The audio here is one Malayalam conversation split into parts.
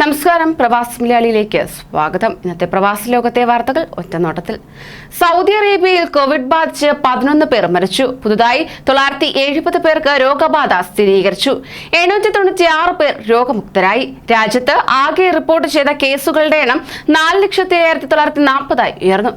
നമസ്കാരം പ്രവാസ് മലയാളിയിലേക്ക് സ്വാഗതം. ഇന്നത്തെ പ്രവാസ ലോകത്തെ വാർത്തകൾ ഒറ്റനോട്ടത്തിൽ. സൗദി അറേബ്യയിൽ കോവിഡ് ബാധിച്ച് പതിനൊന്ന് പേർ മരിച്ചു. പുതുതായി തൊള്ളായിരത്തി എഴുപത് പേർക്ക് രോഗബാധ സ്ഥിരീകരിച്ചു. എണ്ണൂറ്റി തൊണ്ണൂറ്റി ആറ് പേർ രോഗമുക്തരായി. രാജ്യത്ത് ആകെ റിപ്പോർട്ട് ചെയ്ത കേസുകളുടെ എണ്ണം നാല് ലക്ഷത്തി ഏഴായിരത്തി തൊള്ളായിരത്തി നാൽപ്പതായി ഉയർന്നു.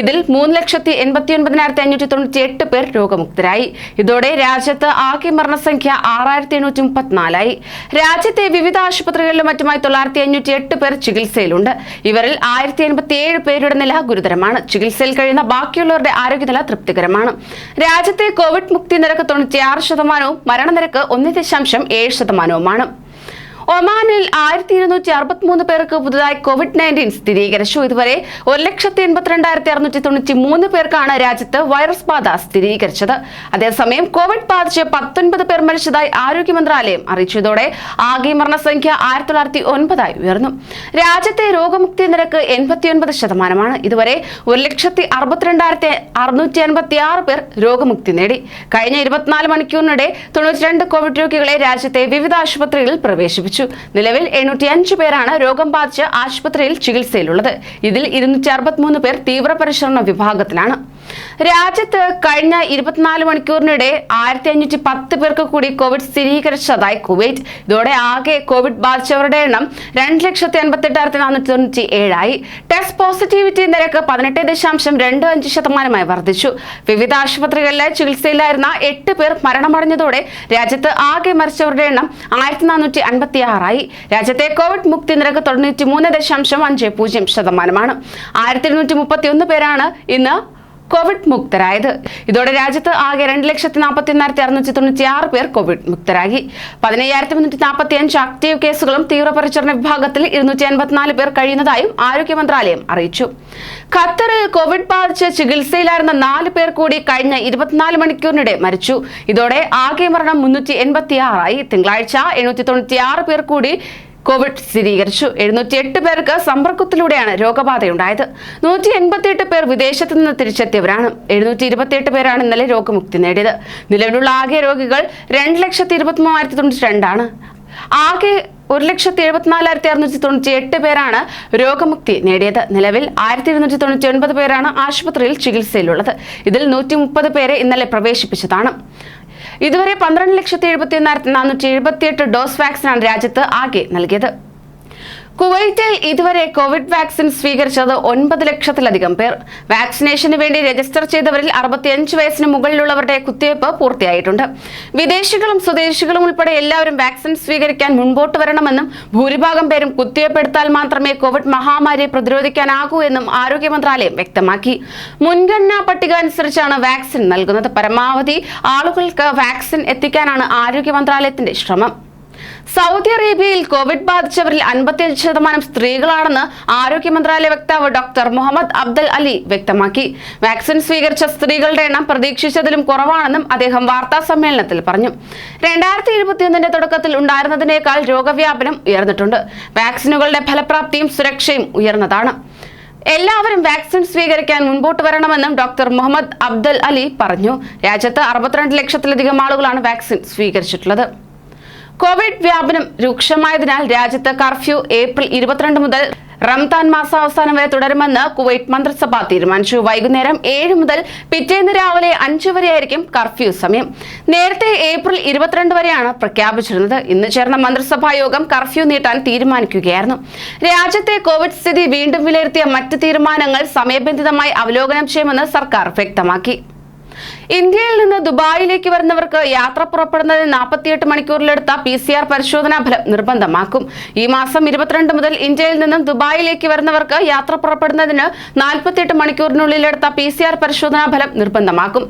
ഇതിൽ മൂന്ന് ലക്ഷത്തി എൺപത്തി ഒൻപതിനായിരത്തി അഞ്ഞൂറ്റി തൊണ്ണൂറ്റി എട്ട് പേർ രോഗമുക്തരായി. ഇതോടെ രാജ്യത്ത് ആകെ മരണസംഖ്യ ആറായിരത്തി എണ്ണൂറ്റി മുപ്പത്തിനാലായി രാജ്യത്തെ വിവിധ ആശുപത്രികളിലും മറ്റുമായി തൊള്ളായിരത്തി അഞ്ഞൂറ്റി എട്ട് പേർ ചികിത്സയിലുണ്ട്. ഇവരിൽ ആയിരത്തി എൺപത്തി ഏഴ് പേരുടെ നില ഗുരുതരമാണ്. ചികിത്സയിൽ കഴിയുന്ന ബാക്കിയുള്ളവരുടെ ആരോഗ്യനില തൃപ്തികരമാണ്. രാജ്യത്തെ കോവിഡ് മുക്തി നിരക്ക് തൊണ്ണൂറ്റിയാറ് ശതമാനവും മരണനിരക്ക് ഒന്ന് ദശാംശം ഏഴ് ശതമാനവുമാണ്. ഒമാനിൽ ആയിരത്തി ഇരുന്നൂറ്റി അറുപത്തിമൂന്ന് പേർക്ക് പുതുതായി കോവിഡ് നയന്റീൻ സ്ഥിരീകരിച്ചു. ഇതുവരെ ഒരു ലക്ഷത്തി എൺപത്തിരണ്ടായിരത്തി അറുന്നൂറ്റി തൊണ്ണൂറ്റി മൂന്ന് പേർക്കാണ് രാജ്യത്ത് വൈറസ് ബാധ സ്ഥിരീകരിച്ചത്. അതേസമയം കോവിഡ് ബാധിച്ച് പത്തൊൻപത് പേർ മരിച്ചതായി ആരോഗ്യ മന്ത്രാലയം അറിയിച്ചതോടെ ആകെ മരണസംഖ്യ ആയിരത്തി തൊള്ളായിരത്തി ഒൻപതായി ഉയർന്നു. രാജ്യത്തെ രോഗമുക്തി നിരക്ക് എൺപത്തിയൊൻപത് ശതമാനമാണ്. ഇതുവരെ ഒരു ലക്ഷത്തി അറുപത്തിരണ്ടായിരത്തി അറുന്നൂറ്റി അൻപത്തി ആറ് പേർ രോഗമുക്തി നേടി. കഴിഞ്ഞ ഇരുപത്തിനാല് മണിക്കൂറിനിടെ തൊണ്ണൂറ്റിരണ്ട് കോവിഡ് രോഗികളെ രാജ്യത്തെ വിവിധ ആശുപത്രികളിൽ പ്രവേശിപ്പിച്ചു. നിലവിൽ എണ്ണൂറ്റി അഞ്ച് പേരാണ് രോഗം ബാധിച്ച് ആശുപത്രിയിൽ ചികിത്സയിലുള്ളത്. ഇതിൽ ഇരുന്നൂറ്റി അറുപത്തിമൂന്ന് പേർ തീവ്രപരിചരണ വിഭാഗത്തിലാണ്. രാജ്യത്ത് കഴിഞ്ഞ ഇരുപത്തിനാല് മണിക്കൂറിനിടെ ആയിരത്തി അഞ്ഞൂറ്റി പത്ത് പേർക്ക് കൂടി കോവിഡ് സ്ഥിരീകരിച്ചതായി കുവൈറ്റ്. ഇതോടെ ആകെ കോവിഡ് ബാധിച്ചവരുടെ എണ്ണം രണ്ട് ലക്ഷത്തി അൻപത്തെട്ടായിരത്തി നാനൂറ്റി തൊണ്ണൂറ്റി ഏഴായി ടെസ്റ്റ് പോസിറ്റിവിറ്റി നിരക്ക് പതിനെട്ട് ദശാംശം രണ്ട് അഞ്ച് ശതമാനമായി വർദ്ധിച്ചു. വിവിധ ആശുപത്രികളിലെ ചികിത്സയിലായിരുന്ന എട്ട് പേർ മരണമടഞ്ഞതോടെ രാജ്യത്ത് ആകെ മരിച്ചവരുടെ എണ്ണം ആയിരത്തി നാനൂറ്റി അൻപത്തി ആറായി രാജ്യത്തെ കോവിഡ് മുക്തി നിരക്ക് തൊണ്ണൂറ്റി മൂന്ന് ദശാംശം അഞ്ച് പൂജ്യം ശതമാനമാണ്. ആയിരത്തി ഇരുന്നൂറ്റി മുപ്പത്തി ഒന്ന് പേരാണ് ഇന്ന് കോവിഡ് മുക്തരായത്. ഇതോടെ രാജ്യത്ത് ആകെ രണ്ട് ലക്ഷത്തി നാൽപ്പത്തി ഒന്നായിരത്തി അറുന്നൂറ്റി തൊണ്ണൂറ്റി ആറ് പേർ കോവിഡ് മുക്തരായി. പതിനയ്യായിരത്തി മുന്നൂറ്റി നാൽപ്പത്തി അഞ്ച് ആക്റ്റീവ് കേസുകളും തീവ്രപരിചരണ വിഭാഗത്തിൽ ഇരുന്നൂറ്റി അൻപത്തിനാല് പേർ കഴിയുന്നതായും ആരോഗ്യ മന്ത്രാലയം അറിയിച്ചു. ഖത്തറിൽ കോവിഡ് ബാധിച്ച് ചികിത്സയിലായിരുന്ന നാല് പേർ കൂടി കഴിഞ്ഞ ഇരുപത്തിനാല് മണിക്കൂറിനിടെ മരിച്ചു. ഇതോടെ ആകെ മരണം മുന്നൂറ്റി എൺപത്തി ആറായി തിങ്കളാഴ്ച എണ്ണൂറ്റി തൊണ്ണൂറ്റി ആറ് പേർ കൂടി കോവിഡ് സ്ഥിരീകരിച്ചു. എഴുന്നൂറ്റി എട്ട് പേർക്ക് സമ്പർക്കത്തിലൂടെയാണ് രോഗബാധയുണ്ടായത്. നൂറ്റി എൺപത്തിയെട്ട് പേർ വിദേശത്ത് നിന്ന് തിരിച്ചെത്തിയവരാണ്. എഴുന്നൂറ്റി ഇരുപത്തിയെട്ട് പേരാണ് ഇന്നലെ രോഗമുക്തി നേടിയത്. നിലവിലുള്ള ആകെ രോഗികൾ രണ്ട് ലക്ഷത്തി ഇരുപത്തി മൂവായിരത്തി തൊണ്ണൂറ്റി രണ്ടാണ് ആകെ ഒരു ലക്ഷത്തി എഴുപത്തിനാലായിരത്തി അറുന്നൂറ്റി തൊണ്ണൂറ്റി എട്ട് പേരാണ് രോഗമുക്തി നേടിയത്. നിലവിൽ ആയിരത്തി ഇരുന്നൂറ്റി തൊണ്ണൂറ്റി ഒൻപത് പേരാണ് ആശുപത്രിയിൽ ചികിത്സയിലുള്ളത്. ഇതിൽ നൂറ്റി മുപ്പത് പേരെ ഇന്നലെ പ്രവേശിപ്പിച്ചതാണ്. ഇതുവരെ പന്ത്രണ്ട് ലക്ഷത്തി എഴുപത്തി നാനൂറ്റി എഴുപത്തിയെട്ട് ഡോസ് വാക്സിനാണ് രാജ്യത്ത് ആകെ നൽകിയത്. കുവൈറ്റിൽ ഇതുവരെ കോവിഡ് വാക്സിൻ സ്വീകരിച്ചത് ഒൻപത് ലക്ഷത്തിലധികം പേർ. വാക്സിനേഷന് വേണ്ടി രജിസ്റ്റർ ചെയ്തവരിൽ അറുപത്തിയഞ്ച് വയസ്സിന് മുകളിലുള്ളവരുടെ കുത്തിവയ്പ് പൂർത്തിയായിട്ടുണ്ട്. വിദേശികളും സ്വദേശികളും ഉൾപ്പെടെ എല്ലാവരും വാക്സിൻ സ്വീകരിക്കാൻ മുൻപോട്ട് വരണമെന്നും ഭൂരിഭാഗം പേരും കുത്തിവയ്പ് എടുത്താൽ മാത്രമേ കോവിഡ് മഹാമാരിയെ പ്രതിരോധിക്കാനാകൂ എന്നും ആരോഗ്യ മന്ത്രാലയം വ്യക്തമാക്കി. മുൻഗണനാ പട്ടിക അനുസരിച്ചാണ് വാക്സിൻ നൽകുന്നത്. പരമാവധി ആളുകൾക്ക് വാക്സിൻ എത്തിക്കാനാണ് ആരോഗ്യ മന്ത്രാലയത്തിന്റെ ശ്രമം. സൗദി അറേബ്യയിൽ കോവിഡ് ബാധിച്ചവരിൽ അൻപത്തിയഞ്ച് ശതമാനം സ്ത്രീകളാണെന്ന് ആരോഗ്യ മന്ത്രാലയ വക്താവ് ഡോക്ടർ മുഹമ്മദ് അബ്ദുൽ അലി വ്യക്തമാക്കി. വാക്സിൻ സ്വീകരിച്ച സ്ത്രീകളുടെ എണ്ണം പ്രതീക്ഷിച്ചതിലും കുറവാണെന്നും അദ്ദേഹം വാർത്താ സമ്മേളനത്തിൽ പറഞ്ഞു. രണ്ടായിരത്തി ഇരുപത്തിയൊന്നിന്റെ തുടക്കത്തിൽ ഉണ്ടായിരുന്നതിനേക്കാൾ രോഗവ്യാപനം ഉയർന്നിട്ടുണ്ട്. വാക്സിനുകളുടെ ഫലപ്രാപ്തിയും സുരക്ഷയും ഉയർന്നതാണ്. എല്ലാവരും വാക്സിൻ സ്വീകരിക്കാൻ മുൻപോട്ട് വരണമെന്നും ഡോക്ടർ മുഹമ്മദ് അബ്ദുൽ അലി പറഞ്ഞു. രാജ്യത്ത് അറുപത്തിരണ്ട് ലക്ഷത്തിലധികം ആളുകളാണ് വാക്സിൻ സ്വീകരിച്ചിട്ടുള്ളത്. കോവിഡ് വ്യാപനം രൂക്ഷമായതിനാൽ രാജ്യത്ത് കർഫ്യൂ ഏപ്രിൽ ഇരുപത്തിരണ്ട് മുതൽ റംസാൻ മാസാവസാനം വരെ തുടരുമെന്ന് കുവൈറ്റ് മന്ത്രിസഭ തീരുമാനിച്ചു. വൈകുന്നേരം ഏഴ് മുതൽ പിറ്റേന്ന് രാവിലെ അഞ്ച് വരെയായിരിക്കും കർഫ്യൂ സമയം. നേരത്തെ ഏപ്രിൽ ഇരുപത്തിരണ്ട് വരെയാണ് പ്രഖ്യാപിച്ചിരുന്നത്. ഇന്ന് ചേർന്ന മന്ത്രിസഭാ യോഗം കർഫ്യൂ നീട്ടാൻ തീരുമാനിക്കുകയായിരുന്നു. രാജ്യത്തെ കോവിഡ് സ്ഥിതി വീണ്ടും വിലയിരുത്തിയ മറ്റ് തീരുമാനങ്ങൾ സമയബന്ധിതമായി അവലോകനം ചെയ്യുമെന്ന് സർക്കാർ വ്യക്തമാക്കി. ഇന്ത്യയിൽ നിന്ന് ദുബായിലേക്ക് വരുന്നവർക്ക് യാത്ര പുറപ്പെടുന്നതിന് നാൽപ്പത്തിയെട്ട് മണിക്കൂറിലെടുത്ത പി സി ആർ പരിശോധനാ ഫലം നിർബന്ധമാക്കും. ഈ മാസം ഇരുപത്തിരണ്ട് മുതൽ ഇന്ത്യയിൽ നിന്നും ദുബായിലേക്ക് വരുന്നവർക്ക് യാത്ര പുറപ്പെടുന്നതിന് നാൽപ്പത്തിയെട്ട് മണിക്കൂറിനുള്ളിലെടുത്ത പി സി ആർ പരിശോധനാ ഫലം നിർബന്ധമാക്കും.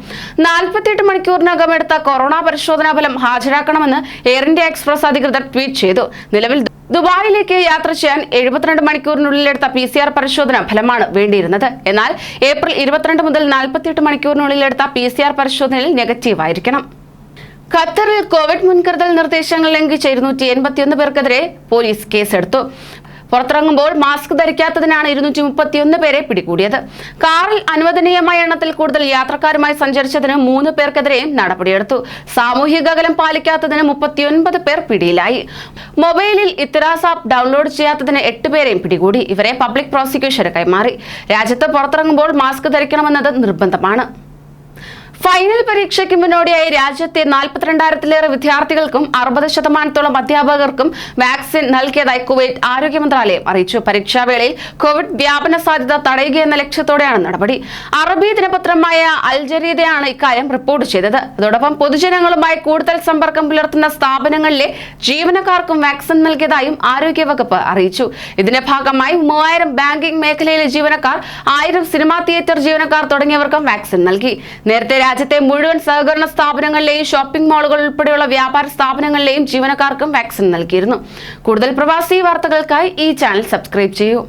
നാൽപ്പത്തിയെട്ട് മണിക്കൂറിനകം എടുത്ത കൊറോണ പരിശോധനാ ഫലം ഹാജരാക്കണമെന്ന് എയർ ഇന്ത്യ എക്സ്പ്രസ് അധികൃതർ ട്വീറ്റ് ചെയ്തു. നിലവിൽ ദുബായിലേക്ക് യാത്ര ചെയ്യാൻ എഴുപത്തിരണ്ട് മണിക്കൂറിനുള്ളിൽ എടുത്ത പി സി ആർ പരിശോധന ഫലമാണ് വേണ്ടിയിരുന്നത്. എന്നാൽ ഏപ്രിൽ ഇരുപത്തിരണ്ട് മുതൽ നാൽപ്പത്തിയെട്ട് മണിക്കൂറിനുള്ളിൽ എടുത്ത പി സി ആർ പരിശോധനയിൽ നെഗറ്റീവ് ആയിരിക്കണം. ഖത്തറിൽ കോവിഡ് മുൻകരുതൽ നിർദ്ദേശങ്ങൾ ലംഘിച്ച ഇരുന്നൂറ്റി എൺപത്തിയൊന്ന് പേർക്കെതിരെ പോലീസ് കേസെടുത്തു. പുറത്തിറങ്ങുമ്പോൾ മാസ്ക് ധരിക്കാത്തതിനാണ് ഇരുന്നൂറ്റി മുപ്പത്തിയൊന്ന് പേരെ പിടികൂടിയത്. കാറിൽ അനുവദനീയമായ എണ്ണത്തിൽ കൂടുതൽ യാത്രക്കാരുമായി സഞ്ചരിച്ചതിന് മൂന്ന് പേർക്കെതിരെയും നടപടിയെടുത്തു. സാമൂഹിക അകലം പാലിക്കാത്തതിന് മുപ്പത്തിയൊൻപത് പേർ പിടിയിലായി. മൊബൈലിൽ ഇത്തിറാസ് ആപ്പ് ഡൗൺലോഡ് ചെയ്യാത്തതിന് എട്ട് പേരെയും പിടികൂടി. ഇവരെ പബ്ലിക് പ്രോസിക്യൂഷന് കൈമാറി. രാജ്യത്ത് പുറത്തിറങ്ങുമ്പോൾ മാസ്ക് ധരിക്കണമെന്നത് നിർബന്ധമാണ്. ഫൈനൽ പരീക്ഷയ്ക്ക് മുന്നോടിയായി രാജ്യത്തെ നാൽപ്പത്തിരണ്ടായിരത്തിലേറെ വിദ്യാർത്ഥികൾക്കും അറുപത് ശതമാനത്തോളം അധ്യാപകർക്കും വാക്സിൻ നൽകിയതായി കുവൈറ്റ് ആരോഗ്യ മന്ത്രാലയം അറിയിച്ചു. പരീക്ഷാവേളയിൽ കോവിഡ് വ്യാപന സാധ്യത തടയുക എന്ന ലക്ഷ്യത്തോടെയാണ് നടപടി. അറബി ദിനപത്രമായ അൽജരീദയാണ് ഇക്കാര്യം റിപ്പോർട്ട് ചെയ്തത്. അതോടൊപ്പം പൊതുജനങ്ങളുമായി കൂടുതൽ സമ്പർക്കം പുലർത്തുന്ന സ്ഥാപനങ്ങളിലെ ജീവനക്കാർക്കും വാക്സിൻ നൽകിയതായും ആരോഗ്യവകുപ്പ് അറിയിച്ചു. ഇതിന്റെ ഭാഗമായി മൂവായിരം ബാങ്കിംഗ് മേഖലയിലെ ജീവനക്കാർ ആയിരം സിനിമാ തിയേറ്റർ ജീവനക്കാർ തുടങ്ങിയവർക്കും വാക്സിൻ നൽകി. നേരത്തെ രാജ്യത്തെ മുഴുവൻ സഹകരണ സ്ഥാപനങ്ങളിലെയും ഷോപ്പിംഗ് മാളുകൾ ഉൾപ്പെടെയുള്ള വ്യാപാര സ്ഥാപനങ്ങളിലെയും ജീവനക്കാർക്കും വാക്സിൻ നൽകിയിരുന്നു. കൂടുതൽ പ്രവാസി വാർത്തകൾക്കായി ഈ ചാനൽ സബ്സ്ക്രൈബ് ചെയ്യൂ.